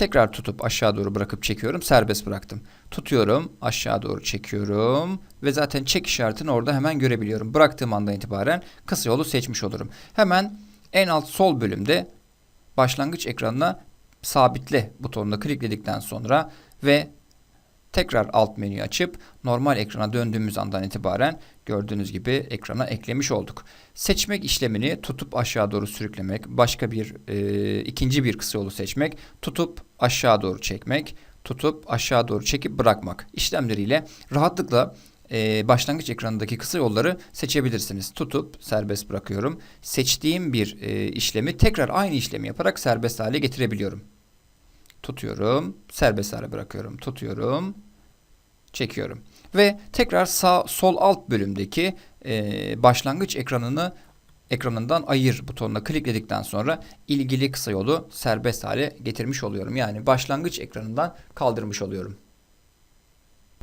Tekrar tutup aşağı doğru bırakıp çekiyorum. Serbest bıraktım. Tutuyorum, aşağı doğru çekiyorum ve zaten çek işaretini orada hemen görebiliyorum. Bıraktığım andan itibaren kısa yolu seçmiş olurum. Hemen en alt sol bölümde başlangıç ekranına sabitle butonuna klikledikten sonra ve tekrar alt menüyü açıp normal ekrana döndüğümüz andan itibaren gördüğünüz gibi ekrana eklemiş olduk. Seçmek işlemini tutup aşağı doğru sürüklemek, başka bir e, ikinci bir kısa yolu seçmek, tutup aşağı doğru çekmek, tutup aşağı doğru çekip bırakmak işlemleriyle rahatlıkla e, başlangıç ekranındaki kısa yolları seçebilirsiniz. Tutup serbest bırakıyorum. Seçtiğim bir e, işlemi tekrar aynı işlemi yaparak serbest hale getirebiliyorum. Tutuyorum, serbest hale bırakıyorum. Tutuyorum, çekiyorum. Ve tekrar sağ sol alt bölümdeki e, başlangıç ekranını ekranından ayır butonuna klikledikten sonra ilgili kısa yolu serbest hale getirmiş oluyorum. Yani başlangıç ekranından kaldırmış oluyorum.